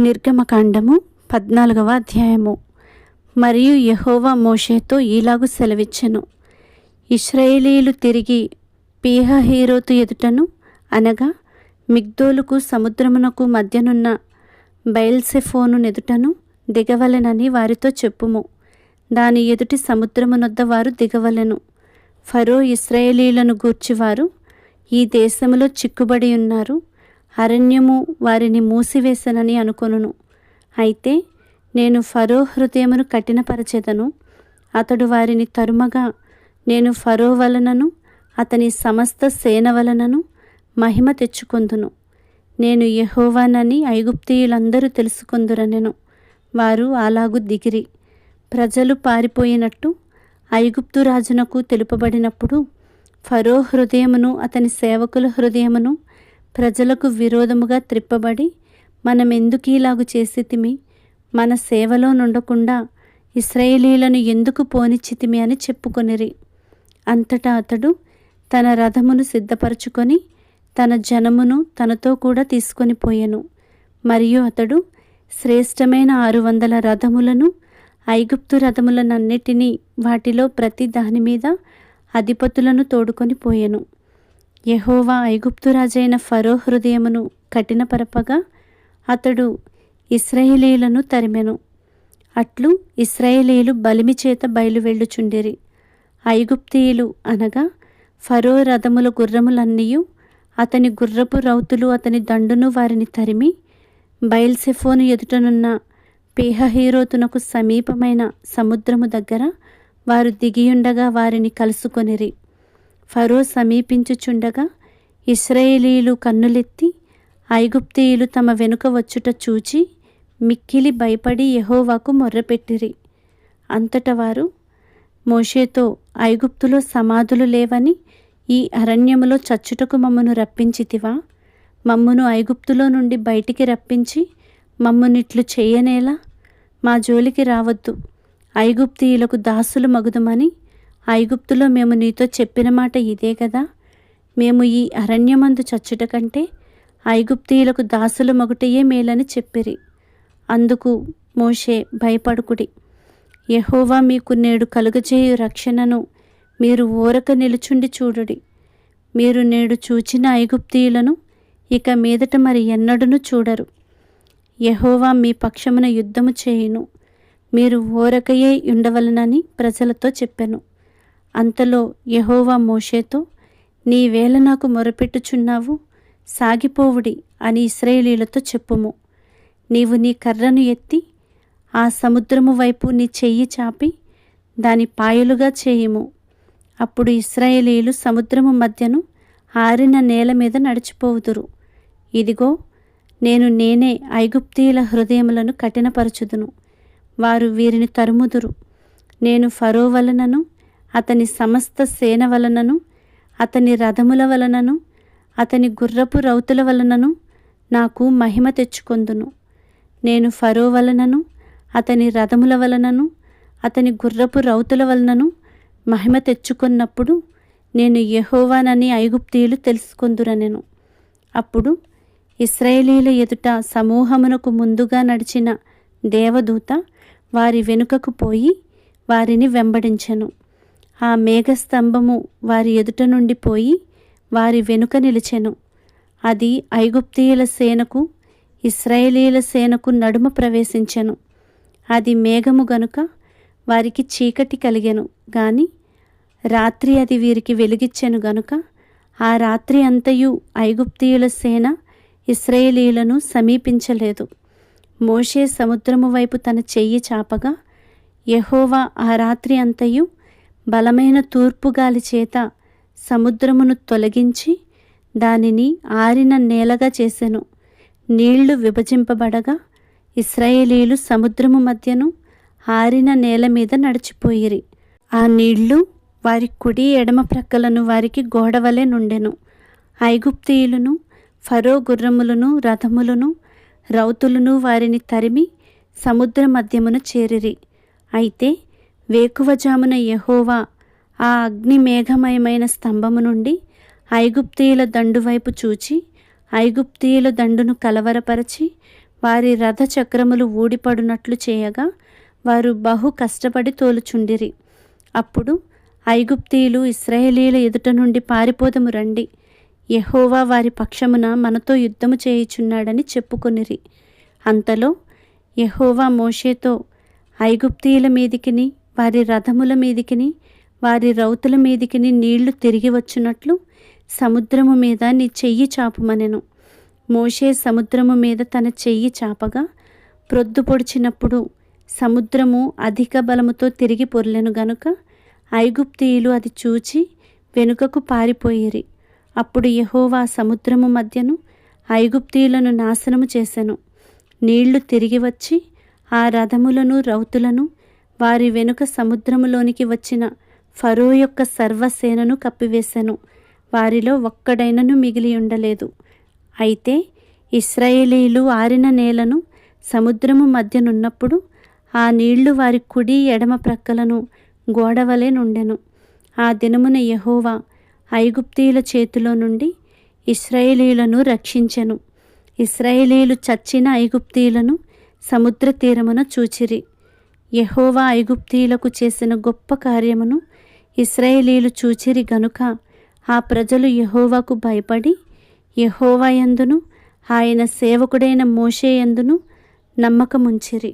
నిర్గమకాండము పద్నాలుగవ అధ్యాయము. మరియు యహోవా మోషేతో ఈలాగు సెలవిచ్చెను. ఇస్రాయేలీలు తిరిగి పీహహీరోతు ఎదుటను అనగా మిగ్దోలుకు సముద్రమునకు మధ్యనున్న బయల్సెఫోను ఎదుటను దిగవలెనని వారితో చెప్పుము. దాని ఎదుటి సముద్రమునొద్ద వారు దిగవలెను. ఫరో ఇస్రాయేలీలను గూర్చివారు ఈ దేశములో చిక్కుబడి ఉన్నారు అరణ్యము వారిని మూసివేసనని అనుకొనును. అయితే నేను ఫరో హృదయమును కఠినపరచెదను. అతడు వారిని తరుమగా నేను ఫరో వలనను అతని సమస్త సేన వలనను మహిమ తెచ్చుకొందును. నేను యెహోవానని ఐగుప్తీయులందరూ తెలుసుకొందురనెను. వారు అలాగు దిగిరి. ప్రజలు పారిపోయినట్టు ఐగుప్తు రాజునకు తెలుపబడినప్పుడు ఫరో హృదయమును అతని సేవకుల హృదయమును ప్రజలకు విరోధముగా త్రిప్పబడి మనం ఎందుకు ఇలాగు చేసితిమి? మన సేవలో నుండకుండా ఇస్రాయేలీలను ఎందుకు పోనిచ్చితిమి అని చెప్పుకొనిరి. అంతటా అతడు తన రథమును సిద్ధపరచుకొని తన జనమును తనతో కూడా తీసుకొని పోయెను. మరియు అతడు శ్రేష్టమైన ఆరు వందల రథములను ఐగుప్తు రథములనన్నిటినీ వాటిలో ప్రతి దాని మీద అధిపతులను తోడుకొని పోయెను. యహోవా ఐగుప్తు రాజైన ఫరో హృదయమును కఠినపరపగా అతడు ఇస్రాయేలీలను తరిమెను. అట్లు ఇస్రాయేలీలు బలిమి చేత బయలువెళ్ళుచుండిరి. ఐగుప్తీయులు అనగా ఫరో రథముల గుర్రములన్నీయు అతని గుర్రపు రౌతులు అతని దండును వారిని తరిమి బయల్సెఫోను ఎదుటనున్న పేహహీరోతునకు సమీపమైన సముద్రము దగ్గర వారు దిగియుండగా వారిని కలుసుకొనిరి. ఫరో సమీపించుచుండగా ఇస్రాయేలీలు కన్నులెత్తి ఐగుప్తీయులు తమ వెనుక వచ్చుట చూచి మిక్కిలి భయపడి యహోవాకు మొర్రపెట్టిరి. అంతట వారు మోషేతో ఐగుప్తులో సమాధులు లేవని ఈ అరణ్యములో చచ్చుటకు మమ్మను రప్పించితివా? మమ్మను ఐగుప్తులో నుండి బయటికి రప్పించి మమ్మునిట్లు చేయనేలా? మా జోలికి రావద్దు. ఐగుప్తీయులకు దాసులు మగుదమని ఐగుప్తులో మేము నీతో చెప్పిన మాట ఇదే కదా? మేము ఈ అరణ్యమందు చచ్చుట కంటే ఐగుప్తీయులకు దాసులు మగుటయే మేలని చెప్పిరి. అందుకు మోషే భయపడుకుడి. యహోవా మీకు నేడు కలుగజేయు రక్షణను మీరు ఊరక నిలుచుండి చూడుడి. మీరు నేడు చూచిన ఐగుప్తీయులను ఇక మీదట మరి ఎన్నడును చూడరు. యహోవా మీ పక్షమున యుద్ధము చేయును. మీరు ఓరకయే ఉండవలనని ప్రజలతో చెప్పాను. అంతలో యహోవా మోషేతో నీవేళ నాకు మొరపెట్టుచున్నావు సాగిపోవుడి అని ఇస్రాయేలీలతో చెప్పుము. నీవు నీ కర్రను ఎత్తి ఆ సముద్రము వైపు నీ చెయ్యి చాపి దాని పాయలుగా చేయుము. అప్పుడు ఇస్రాయేలీలు సముద్రము మధ్యను ఆరిన నేల మీద నడిచిపోవుదురు. ఇదిగో నేను నేనే ఐగుప్తీయుల హృదయములను కఠినపరచుదును. వారు వీరిని తరుముదురు. నేను ఫరో వలనను అతని సమస్త సేన వలనను అతని రథముల వలనను అతని గుర్రపు రౌతుల వలనను నాకు మహిమ తెచ్చుకొందును. నేను ఫరో వలనను అతని రథముల వలనను అతని గుర్రపు రౌతుల వలనను మహిమ తెచ్చుకున్నప్పుడు నేను యహోవానని ఐగుప్తీయులు తెలుసుకొందురనెను. అప్పుడు ఇస్రాయేలీల ఎదుట సమూహమునకు ముందుగా నడిచిన దేవదూత వారి వెనుకకు పోయి వారిని వెంబడించెను. ఆ మేఘస్తంభము వారి ఎదుట నుండి పోయి వారి వెనుక నిలిచెను. అది ఐగుప్తీయుల సేనకు ఇస్రాయేలీల సేనకు నడుమ ప్రవేశించెను. అది మేఘము గనుక వారికి చీకటి కలిగెను. గాని రాత్రి అది వీరికి వెలుగిచ్చెను గనుక ఆ రాత్రి అంతయు ఐగుప్తీయుల సేన ఇస్రాయేలీలను సమీపించలేదు. మోషే సముద్రము వైపు తన చెయ్యి చాపగా యహోవా ఆ రాత్రి అంతయు బలమైన తూర్పుగాలి చేత సముద్రమును తొలగించి దానిని ఆరిన నేలగా చేసెను. నీళ్ళు విభజింపబడగా ఇస్రాయేలీలు సముద్రము మధ్యను ఆరిన నేల మీద నడిచిపోయిరి. ఆ నీళ్ళు వారి కుడి ఎడమ ప్రక్కలను వారికి గోడవలే నుండెను. ఐగుప్తీయులను ఫరో గుర్రములను రథములను రౌతులను వారిని తరిమి సముద్ర మధ్యమున చేరిరి. అయితే వేకువజామున యహోవా ఆ అగ్ని మేఘమయమైన స్తంభము నుండి ఐగుప్తీయుల దండు వైపు చూచి ఐగుప్తీయుల దండును కలవరపరచి వారి రథ చక్రములు ఊడిపడునట్లు చేయగా వారు బహు కష్టపడి తోలుచుండిరి. అప్పుడు ఐగుప్తీయులు ఇస్రాయేలీల ఎదుట నుండి పారిపోదము రండి. యహోవా వారి పక్షమున మనతో యుద్ధము చేయుచున్నాడని చెప్పుకొనిరి. అంతలో యహోవా మోషేతో ఐగుప్తీయుల మీదికిని వారి రథముల మీదికిని వారి రౌతుల మీదికిని నీళ్ళు తిరిగి వచ్చినట్లు సముద్రము మీద నీ చెయ్యి చాపమనెను. మోషే సముద్రము మీద తన చెయ్యి చాపగా ప్రొద్దు పొడిచినప్పుడు సముద్రము అధిక బలముతో తిరిగి పొరలెను గనుక ఐగుప్తీయులు అది చూచి వెనుకకు పారిపోయిరి. అప్పుడు యహోవా సముద్రము మధ్యను ఐగుప్తీయులను నాశనము చేశాను నీళ్ళు తిరిగి వచ్చి ఆ రథములను రౌతులను వారి వెనుక సముద్రములోనికి వచ్చిన ఫరో యొక్క సర్వసేనను కప్పివేశెను వారిలో ఒక్కడైనను మిగిలి ఉండలేదు. అయితే ఇస్రాయేలీలు ఆరిన నేలను సముద్రము మధ్యనున్నప్పుడు ఆ నీళ్ళు వారి కుడి ఎడమ ప్రక్కలను గోడవలే నుండెను. ఆ దినమున యహోవా ఐగుప్తీయుల చేతిలో నుండి ఇస్రాయేలీలను రక్షించెను. ఇస్రాయేలీలు చచ్చిన ఐగుప్తీయులను సముద్ర తీరమున చూచిరి. యహోవా ఐగుప్తీయులకు చేసిన గొప్ప కార్యమును ఇస్రాయేలీలు చూచిరి గనుక ఆ ప్రజలు యహోవాకు భయపడి యహోవా యందును ఆయన సేవకుడైన మోషే యందును నమ్మకముంచిరి.